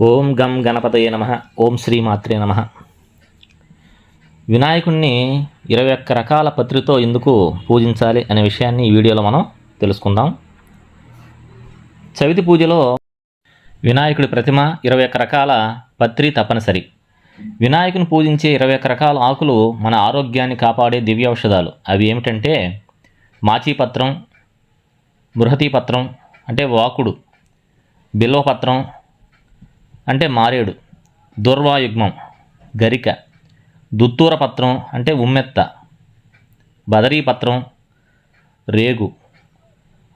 ఓం గం గణపతయే నమ ఓం శ్రీమాత్రే నమ. వినాయకుణ్ణి ఇరవై ఒక్క రకాల పత్రితో ఎందుకు పూజించాలి అనే విషయాన్ని ఈ వీడియోలో మనం తెలుసుకుందాం. చవితి పూజలో వినాయకుడి ప్రతిమ ఇరవై ఒక్క రకాల పత్రి తప్పనిసరి. వినాయకుని పూజించే ఇరవై ఒక్క రకాల ఆకులు మన ఆరోగ్యాన్ని కాపాడే దివ్య ఔషధాలు అవి ఏమిటంటే మాచీపత్రం బృహతీపత్రం అంటే వాకుడు బిల్వపత్రం అంటే మారేడు దుర్వాయుగ్మం గరిక దుత్తూర పత్రం అంటే ఉమ్మెత్త బదరీపత్రం రేగు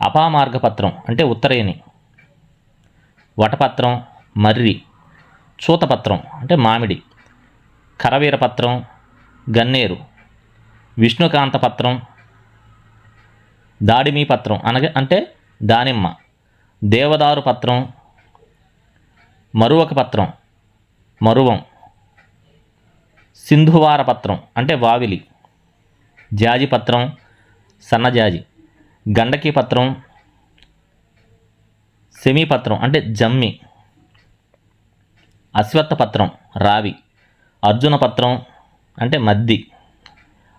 అపామార్గపత్రం అంటే ఉత్తరేణి వటపత్రం మర్రి చూతపత్రం అంటే మామిడి కరవీరపత్రం గన్నేరు విష్ణుకాంత పత్రం దాడిమీ పత్రం అనగా అంటే దానిమ్మ దేవదారు పత్రం మరువక పత్రం మరువం సింధువార పత్రం అంటే వావిలి జాజి పత్రం సన్నజాజి గండకి పత్రం సెమీ పత్రం అంటే జమ్మి అశ్వత్థ పత్రం రావి అర్జున పత్రం అంటే మద్ది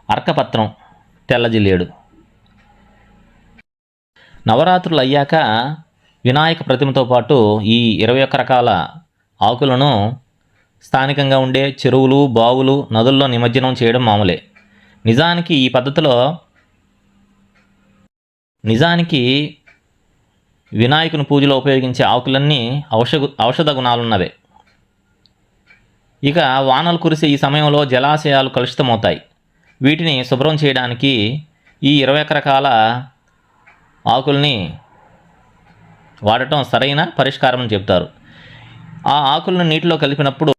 అర్కపత్రం తెల్లజిల్లేడు. నవరాత్రులు అయ్యాక వినాయక ప్రతిమతో పాటు ఈ ఇరవై ఒక్క రకాల ఆకులను స్థానికంగా ఉండే చెరువులు బావులు నదుల్లో నిమజ్జనం చేయడం మామూలే. నిజానికి ఈ పద్ధతిలో నిజానికి వినాయకుని పూజలో ఉపయోగించే ఆకులన్నీ ఔషధ ఔషధ గుణాలున్నవే. ఇక వానలు కురిసే ఈ సమయంలో జలాశయాలు కలుషితమవుతాయి. వీటిని శుభ్రం చేయడానికి ఈ ఇరవై ఒక్క రకాల ఆకుల్ని వాడటం సరైన పరిష్కారం అని చెప్తారు ఆ ఆకులను నీటిలో కలిపినప్పుడు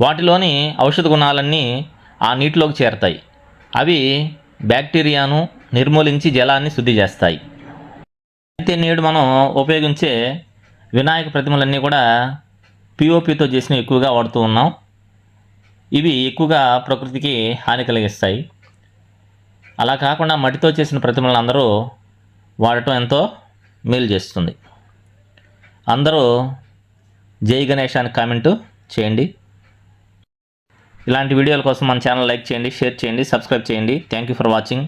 వాటిలోని ఔషధ గుణాలన్నీ ఆ నీటిలోకి చేరతాయి. అవి బ్యాక్టీరియాను నిర్మూలించి జలాన్ని శుద్ధి చేస్తాయి. అయితే నేడు మనం ఉపయోగించే వినాయక ప్రతిమలన్నీ కూడా పిఓపితో చేసినవి ఎక్కువగా వాడుతూ ఉన్నాం. ఇవి ఎక్కువగా ప్రకృతికి హాని కలిగిస్తాయి. అలా కాకుండా మట్టితో చేసిన ప్రతిమలను అందరూ వాడటం ఎంతో మేలు చేస్తుంది. అందరూ జై గణేష్ అని కామెంటు చేయండి. ఇలాంటి వీడియోల కోసం మన ఛానల్ లైక్ చేయండి షేర్ చేయండి సబ్స్క్రైబ్ చేయండి. Thank you for watching